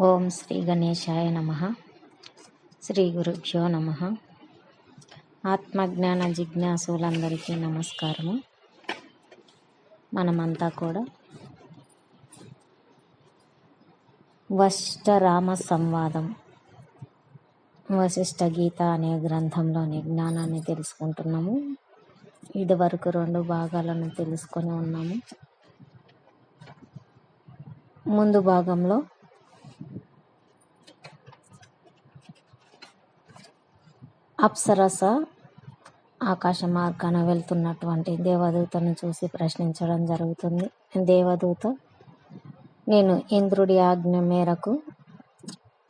ఓం శ్రీ గణేశాయ నమ. శ్రీ గురుభ్యో నమ. ఆత్మజ్ఞాన జిజ్ఞాసులందరికీ నమస్కారము. మనమంతా కూడా వశిష్ఠరామ సంవాదం వశిష్ఠ గీత అనే గ్రంథంలోని జ్ఞానాన్ని తెలుసుకుంటున్నాము. ఇదివరకు రెండు భాగాలను తెలుసుకొని ఉన్నాము. ముందు భాగంలో అప్సరస ఆకాశ మార్గాన వెళ్తున్నటువంటి దేవదూతను చూసి ప్రశ్నించడం జరుగుతుంది. దేవదూత నేను ఇంద్రుడి ఆజ్ఞ మేరకు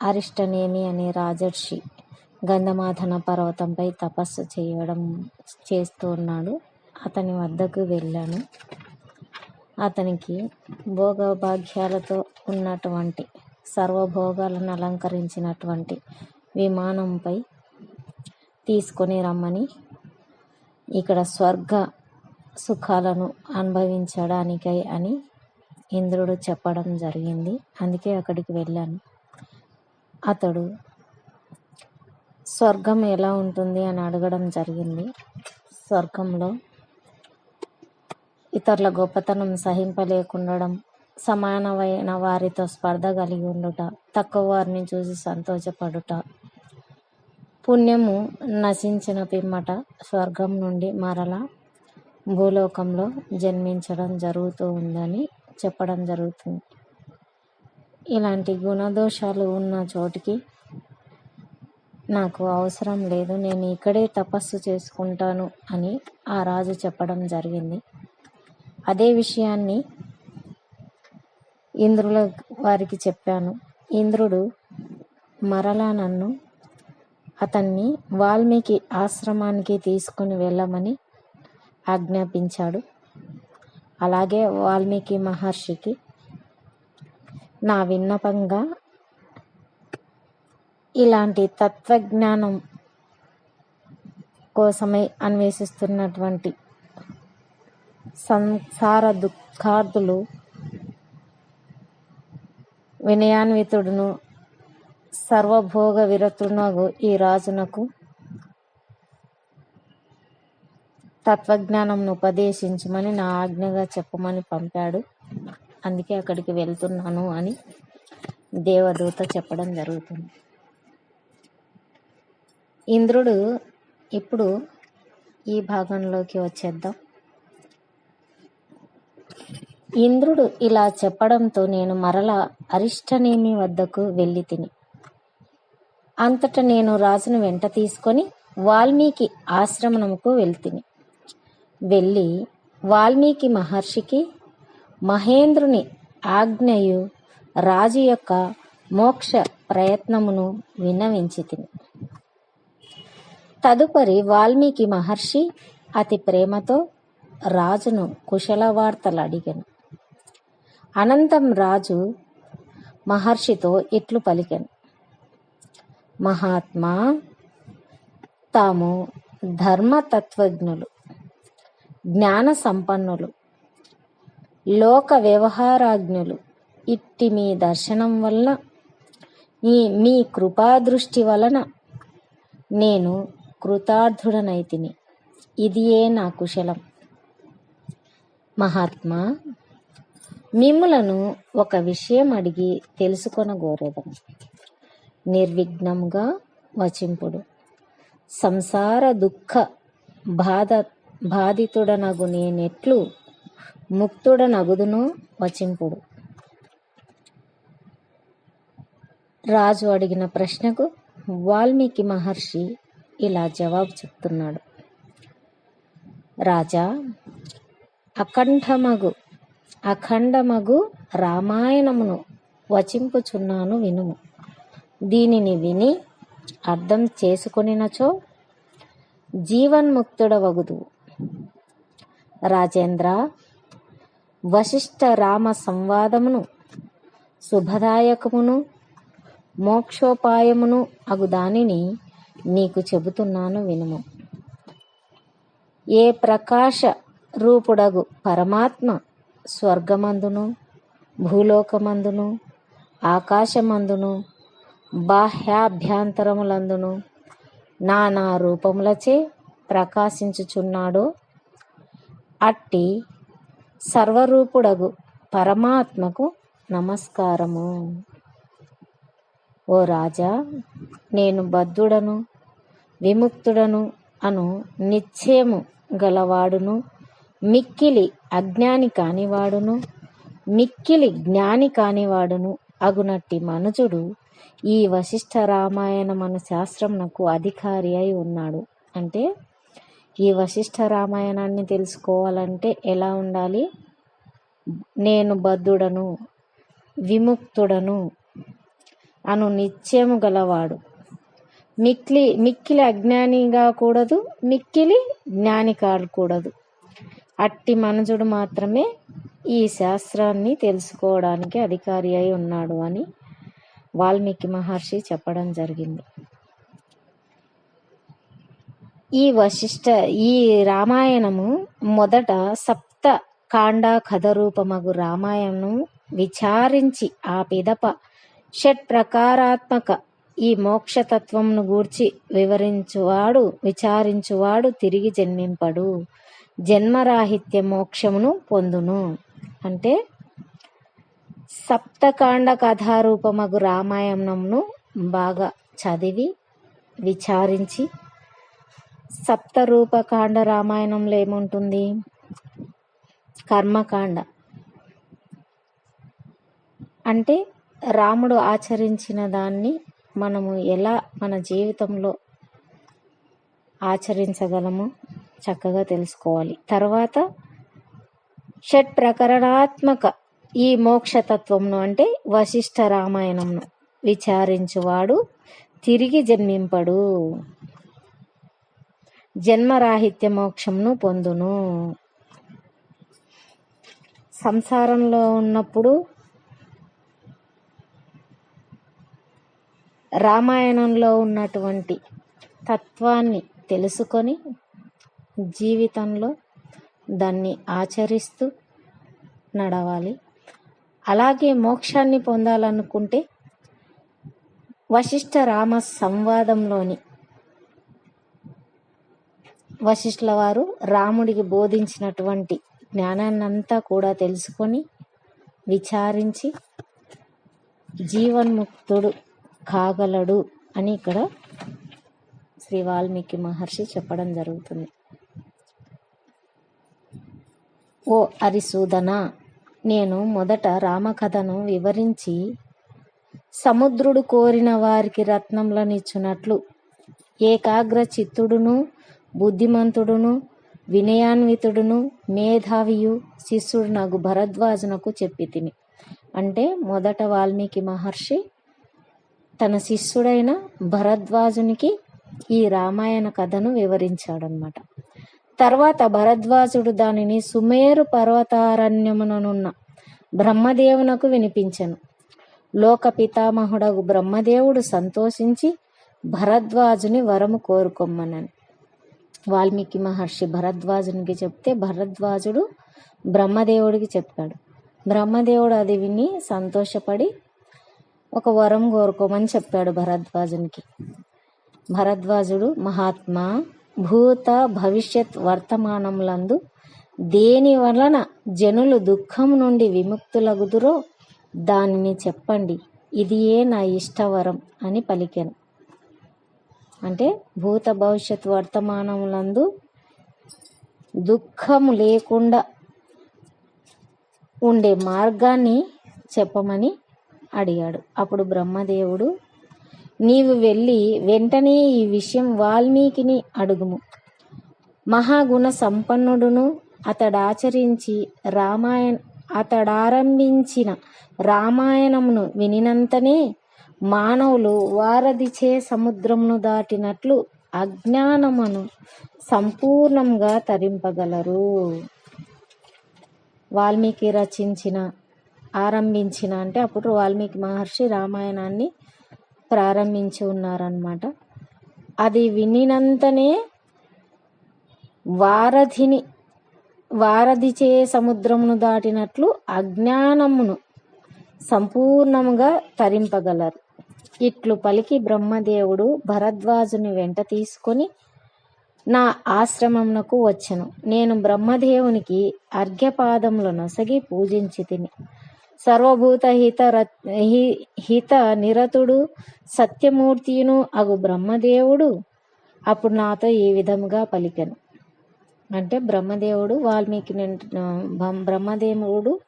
అరిష్టనేమి అనే రాజర్షి గంధమాధన పర్వతంపై తపస్సు చేయడం చేస్తూ ఉన్నాడు అతని వద్దకు వెళ్ళాను. అతనికి భోగభాగ్యాలతో ఉన్నటువంటి సర్వభోగాలను అలంకరించినటువంటి విమానంపై తీసుకొని రమ్మని. ఇక్కడ స్వర్గ సుఖాలను అనుభవించడానికై అని ఇంద్రుడు చెప్పడం జరిగింది. అందుకే అక్కడికి వెళ్ళాను. అతడు స్వర్గం ఎలా ఉంటుంది? అని అడగడం జరిగింది. స్వర్గంలో ఇతరుల గొప్పతనం సహింపలేకుండడం సమానమైన వారితో స్పర్ధ కలిగి ఉండుట తక్కువ వారిని చూసి సంతోషపడుట పుణ్యము నశించిన పిమ్మట స్వర్గం నుండి మరల భూలోకంలో జన్మించడం జరుగుతూ ఉందని చెప్పడం జరుగుతుంది. ఇలాంటి గుణదోషాలు ఉన్న చోటికి నాకు అవసరం లేదు నేను ఇక్కడే తపస్సు చేసుకుంటాను అని ఆ రాజు చెప్పడం జరిగింది. అదే విషయాన్ని ఇంద్రుల వారికి చెప్పాను. ఇంద్రుడు మరలా నన్ను అతన్ని వాల్మీకి ఆశ్రమానికి తీసుకుని వెళ్ళమని ఆజ్ఞాపించాడు. అలాగే వాల్మీకి మహర్షికి నా విన్నపంగా ఇలాంటి తత్వజ్ఞానం కోసమై అన్వేషిస్తున్నటువంటి సంసార దుఃఖార్థులు వినయాన్వితుడును సర్వభోగ విరతునగు ఈ రాజునకు తత్వజ్ఞానంను ఉపదేశించమని నా ఆజ్ఞగా చెప్పమని పంపాడు. అందుకే అక్కడికి వెళ్తున్నాను అని దేవదూత చెప్పడం జరుగుతుంది. ఇంద్రుడు ఇప్పుడు ఈ భాగంలోకి వచ్చేద్దాం. ఇంద్రుడు ఇలా చెప్పడంతో నేను మరల అరిష్టనేమి వద్దకు వెళ్ళి తిని అంతట నేను రాజును వెంట తీసుకొని వాల్మీకి ఆశ్రమముకు వెళ్తిని. వెళ్ళి వాల్మీకి మహర్షికి మహేంద్రుని ఆజ్ఞయు రాజు యొక్క మోక్ష ప్రయత్నమును విన్నవించి తిని తదుపరి వాల్మీకి మహర్షి అతి ప్రేమతో రాజును కుశల వార్తలు అడిగాను అనంతం రాజు మహర్షితో ఇట్లు పలికాను. మహాత్మా తాము ధర్మతత్వజ్ఞులు జ్ఞాన సంపన్నులు లోక వ్యవహారాజ్ఞులు. ఇట్టి మీ దర్శనం వలన ఈ మీ కృపాదృష్టి వలన నేను కృతార్థుడనైతిని. ఇదియే నా కుశలం. మహాత్మా మిమ్ములను ఒక విషయం అడిగి తెలుసుకొనగోరేదను నిర్విఘ్నంగా వచింపుడు. సంసార దుఃఖ బాధ బాధితుడనగు నేనెట్లు ముక్తుడనగుదును వచింపుడు. రాజు అడిగిన ప్రశ్నకు వాల్మీకి మహర్షి ఇలా జవాబు చెప్తున్నాడు. రాజా అఖండమగు అఖండమగు రామాయణమును వచింపుచున్నాను వినుము. దీనిని విని అర్థం చేసుకొనినచో జీవన్ముక్తుడవగుదు. రాజేంద్ర వశిష్ఠ రామ సంవాదమును శుభదాయకమును మోక్షోపాయమును అగు దానిని నీకు చెబుతున్నాను వినుము. ఏ ప్రకాశ రూపుడగు పరమాత్మ స్వర్గమందును భూలోకమందును ఆకాశమందును బాహ్యాభ్యంతరములందును నానా రూపములచే ప్రకాశించుచున్నాడో. అట్టి సర్వరూపుడగు పరమాత్మకు నమస్కారము. ఓ రాజా నేను బద్ధుడను విముక్తుడను అను నిశ్చయము గలవాడును మిక్కిలి అజ్ఞాని కానివాడును మిక్కిలి జ్ఞాని కానివాడును అగునట్టి మనుజుడు ఈ వశిష్ఠ రామాయణం మన శాస్త్రం నాకు అధికారి అయి ఉన్నాడు. అంటే ఈ వశిష్ఠ రామాయణాన్ని తెలుసుకోవాలంటే ఎలా ఉండాలి? నేను బద్ధుడను విముక్తుడను అను నిశ్చయము గలవాడు. మిక్కిలి మిక్కిలి అజ్ఞాని కాకూడదు మిక్కిలి జ్ఞాని కాకూడదు అట్టి మనుజుడు మాత్రమే ఈ శాస్త్రాన్ని తెలుసుకోవడానికి అధికారి అయి ఉన్నాడు అని వాల్మీకి మహర్షి చెప్పడం జరిగింది. ఈ వశిష్ట ఈ రామాయణము మొదట సప్త కాండ కథ రూపమగు రామాయణం విచారించి ఆ పిదప షట్ ప్రకారాత్మక ఈ మోక్షతత్వంను గూర్చి వివరించువాడు విచారించువాడు తిరిగి జన్మింపడు. జన్మరాహిత్య మోక్షమును పొందును. అంటే సప్తకాండ కథారూపమగు రామాయణంను బాగా చదివి విచారించి సప్తరూపకాండ రామాయణంలో ఏముంటుంది కర్మకాండ. అంటే రాముడు ఆచరించిన దాన్ని మనము ఎలా మన జీవితంలో ఆచరించగలము చక్కగా తెలుసుకోవాలి. తర్వాత షట్ ప్రకరణాత్మక ఈ మోక్షతత్వంను అంటే వశిష్ఠ రామాయణంను విచారించువాడు తిరిగి జన్మింపడు. జన్మరాహిత్య మోక్షంను పొందును. సంసారంలో ఉన్నప్పుడు రామాయణంలో ఉన్నటువంటి తత్వాన్ని తెలుసుకొని జీవితంలో దాన్ని ఆచరిస్తూ నడవాలి. అలాగే మోక్షాన్ని పొందాలనుకుంటే వశిష్ఠ రామ సంవాదంలోని వశిష్ఠుల వారు రాముడికి బోధించినటువంటి జ్ఞానాన్నంతా కూడా తెలుసుకొని విచారించి జీవన్ముక్తుడు కాగలడు అని ఇక్కడ శ్రీ వాల్మీకి మహర్షి చెప్పడం జరుగుతుంది. ఓ అరిసూదన నేను మొదట రామకథను వివరించి సముద్రుడు కోరిన వారికి రత్నములనిచ్చునట్లు ఏకాగ్ర చిత్తుడును బుద్ధిమంతుడును వినయాన్వితుడును మేధావియు శిష్యుడు నాకు భరద్వాజునకు చెప్పి తిని అంటే మొదట వాల్మీకి మహర్షి తన శిష్యుడైన భరద్వాజునికి ఈ రామాయణ కథను వివరించాడనమాట తర్వాత భరద్వాజుడు దానిని సుమేరు పర్వతారణ్యముననున్న బ్రహ్మదేవునకు వినిపించెను. లోక పితామహుడగు బ్రహ్మదేవుడు సంతోషించి భరద్వాజుని వరము కోరుకొమ్మనని. వాల్మీకి మహర్షి భరద్వాజునికి చెప్తే భరద్వాజుడు బ్రహ్మదేవుడికి చెప్పాడు బ్రహ్మదేవుడు అది విని సంతోషపడి ఒక వరం కోరుకోమని చెప్పాడు భరద్వాజునికి. భరద్వాజుడు మహాత్మా భూత భవిష్యత్ వర్తమానములందు దేని వలన జనులు దుఃఖం నుండి విముక్తులగుదురో దానిని చెప్పండి. ఇది ఏ నా ఇష్టవరం అని పలికెను. అంటే భూత భవిష్యత్ వర్తమానములందు దుఃఖం లేకుండా ఉండే మార్గాన్ని చెప్పమని అడిగాడు. అప్పుడు బ్రహ్మదేవుడు నీవు వెళ్ళి వెంటనే ఈ విషయం వాల్మీకిని అడుగుము. మహాగుణ సంపన్నుడును అతడాచరించి రామాయణ అతడారంభించిన రామాయణమును వినినంతనే మానవులు వారధిచే సముద్రమును దాటినట్లు అజ్ఞానమును సంపూర్ణంగా తరింపగలరు. వాల్మీకి రచించిన ఆరంభించిన అంటే అప్పుడు వాల్మీకి మహర్షి రామాయణాన్ని ప్రారంభించి ఉన్నారనమాట అది వినినంతనే వారధిని వారధిచే సముద్రమును దాటినట్లు అజ్ఞానమును సంపూర్ణముగా తరింపగలరు. ఇట్లు పలికి బ్రహ్మదేవుడు భరద్వాజుని వెంట తీసుకొని నా ఆశ్రమమునకు వచ్చెను. నేను బ్రహ్మదేవునికి అర్ఘ్యపాదములు నొసగి పూజించి తిని సర్వభూత హిత హి- హిత నిరతుడు సత్యమూర్తియును అగు బ్రహ్మదేవుడు. అప్పుడు నాతో ఈ విధముగా పలికెను? అంటే బ్రహ్మదేవుడు వాల్మీకి వెంట- బ్రహ్మదేవుడు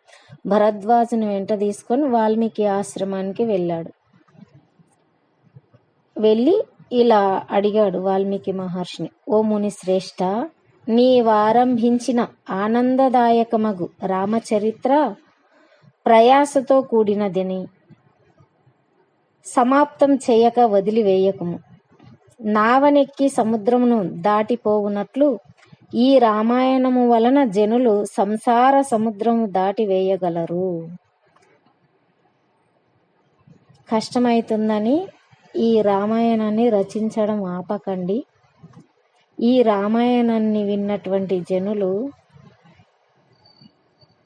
భరద్వాజుని వెంట తీసుకొని వాల్మీకి ఆశ్రమానికి వెళ్ళాడు. వెళ్ళి ఇలా అడిగాడు వాల్మీకి మహర్షిని ఓ ముని శ్రేష్ఠ నీవారంభించిన ఆనందదాయకమగు రామచరిత్ర ప్రయాసతో కూడినదని సమాప్తం చేయక వదిలివేయకము. నావనెక్కి సముద్రమును దాటిపోవునట్లు ఈ రామాయణము వలన జనులు సంసార సముద్రము దాటి వేయగలరు కష్టమైతుందని ఈ రామాయణాన్ని రచించడం ఆపకండి. ఈ రామాయణాన్ని విన్నటువంటి జనులు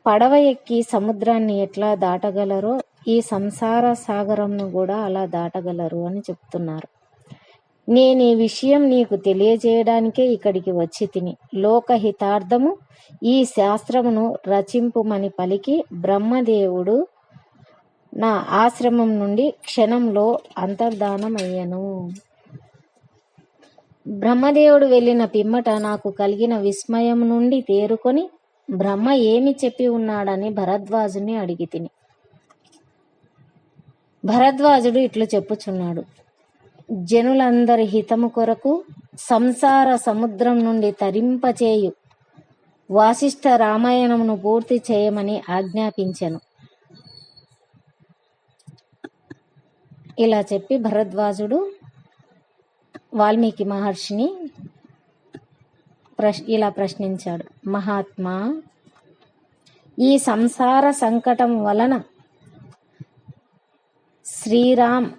పడవ ఎక్కి సముద్రాన్ని ఎట్లా దాటగలరో ఈ సంసార సాగరంను కూడా అలా దాటగలరు అని చెప్తున్నారు. నేను ఈ విషయం నీకు తెలియజేయడానికే ఇక్కడికి వచ్చి తిని లోకహితార్థము ఈ శాస్త్రమును రచింపుమని పలికి బ్రహ్మదేవుడు నా ఆశ్రమం నుండి క్షణంలో అంతర్ధానమయ్యను. బ్రహ్మదేవుడు వెళ్ళిన పిమ్మట నాకు కలిగిన విస్మయం నుండి తేరుకొని బ్రహ్మ ఏమి చెప్పి ఉన్నాడని భరద్వాజుని అడిగి తిని. భరద్వాజుడు ఇట్లు చెప్పుచున్నాడు. జనులందరి హితము కొరకు సంసార సముద్రం నుండి తరింపచేయు. వాసిష్ఠ రామాయణమును పూర్తి చేయమని ఆజ్ఞాపించెను. ఇలా చెప్పి భరద్వాజుడు వాల్మీకి మహర్షిని ప్రశ్ ఇలా ప్రశ్నించాడు. మహాత్మా ఈ సంసార సంకటం వలన శ్రీరామ్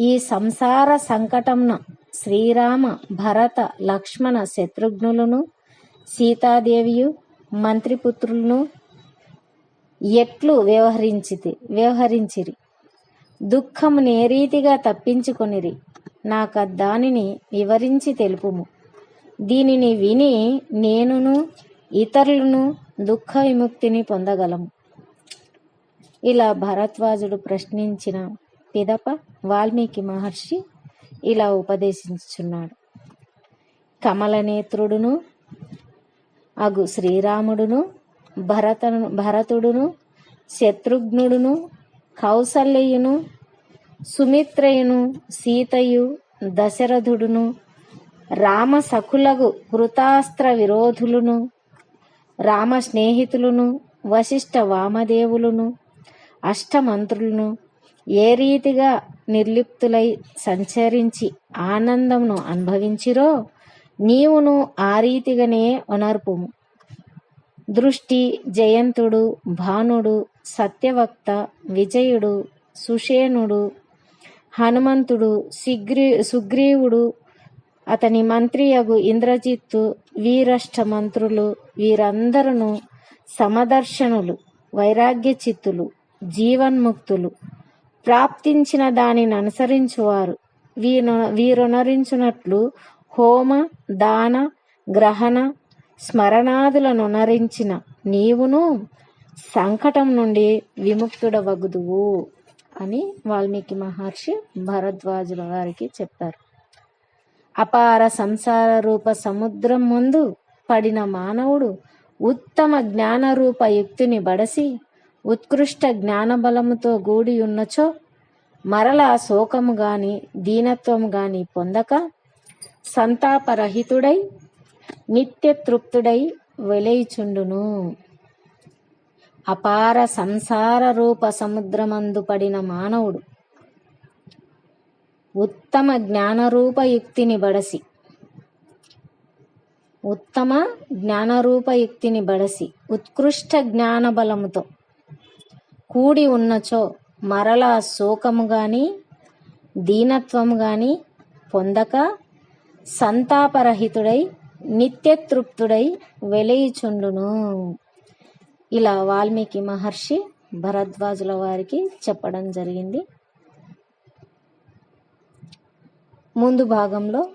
ఈ సంసార సంకటంన శ్రీరామ భరత లక్ష్మణ శత్రుఘ్నులను సీతాదేవియు మంత్రిపుత్రులను ఎట్లు వ్యవహరించితి వ్యవహరించిరి? దుఃఖము నేరీతిగా తప్పించుకొనిరి. నాకు దానిని వివరించి తెలుపుము. దీనిని విని నేనును ఇతరులను దుఃఖ విముక్తిని పొందగలము. ఇలా భరద్వాజుడు ప్రశ్నించిన పిదప వాల్మీకి మహర్షి ఇలా ఉపదేశించుచున్నాడు. కమలనేత్రుడును అగు శ్రీరాముడును భరతను భరతుడును శత్రుఘ్నుడును కౌసల్యయును సుమిత్రయును సీతయు దశరథుడును రామ సఖులగు కృతాస్త్ర విరోధులను రామ స్నేహితులను వశిష్ఠ వామదేవులను అష్టమంత్రులను ఏ రీతిగా నిర్లిప్తులై సంచరించి ఆనందమును అనుభవించిరో నీవును ఆ రీతిగానే ఒనర్పుము దృష్టి జయంతుడు భానుడు సత్యవక్త విజయుడు సుషేణుడు హనుమంతుడు సిగ్రీ సుగ్రీవుడు అతని మంత్రియగు ఇంద్రజిత్తు వీరష్ట మంత్రులు వీరందరూ సమదర్శనులు వైరాగ్య చిత్తులు జీవన్ముక్తులు. ప్రాప్తించిన దానిని అనుసరించువారు. వీరు వీరునరించునట్లు హోమ దాన గ్రహణ స్మరణాదులను నరించిన నీవును సంకటం నుండి విముక్తుడవగుదువు అని వాల్మీకి మహర్షి భరద్వాజుల వారికి చెప్పారు. అపార సంసార రూప సముద్రం ముందు పడిన మానవుడు ఉత్తమ జ్ఞానరూప యుక్తిని బడసి ఉత్కృష్ట జ్ఞానబలముతో గూడి ఉన్నచో మరలా శోకము గాని దీనత్వము గాని పొందక సంతాపరహితుడై నిత్య తృప్తుడై వెలయిచుండును. అపార సంసార రూప సముద్రమందు పడిన మానవుడు ఉత్తమ జ్ఞానరూప యుక్తిని బడసి. ఉత్తమ జ్ఞానరూప యుక్తిని బడసి ఉత్కృష్ట జ్ఞాన బలముతో కూడి ఉన్నచో మరలా శోకము గాని దీనత్వము గాని పొందక సంతాపరహితుడై నిత్యతృప్తుడై వెలయిచుండును. ఇలా వాల్మీకి మహర్షి భరద్వాజుల వారికి చెప్పడం జరిగింది. ముందు భాగంలో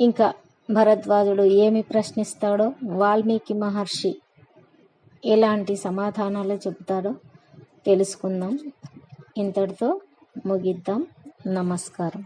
ఇంకా భరద్వాజుడు ఏమి ప్రశ్నిస్తాడో వాల్మీకి మహర్షి ఎలాంటి సమాధానాలు చెబుతాడో తెలుసుకుందాం. ఇంతటితో ముగిద్దాం. నమస్కారం.